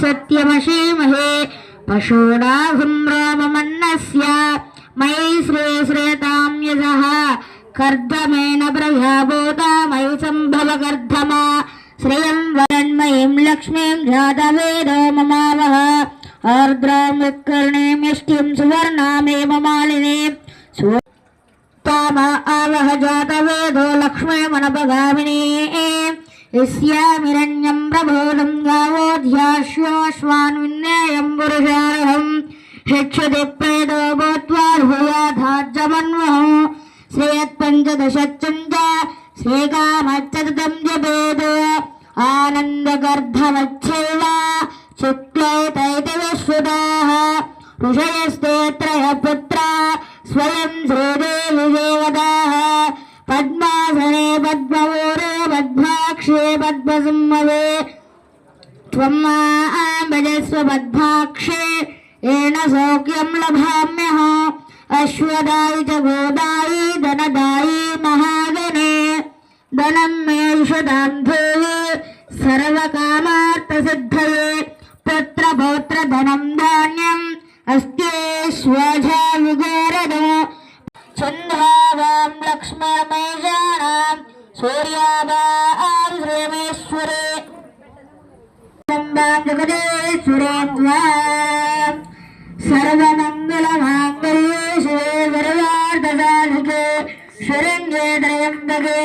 ست مشی مہی پاسمر رن سی شرتا کرد مین براہ بھوتا می سمبو گردم ورن لکشت مہ آرکرنی مشکم سورنی تا جا لکش من پاو یس دشوشوانیا میتھ دشمت آنند گردو چلےت جس بدھاشی سوکھی اشدا گو دئی دن دہا دن میش دور دن دس چند لمج సూర్యాభాగ్రమేశ్వరే సర్వమంగళ మాంగళ్యే శివే గురువార్థ శరణ్యే త్రయంబకే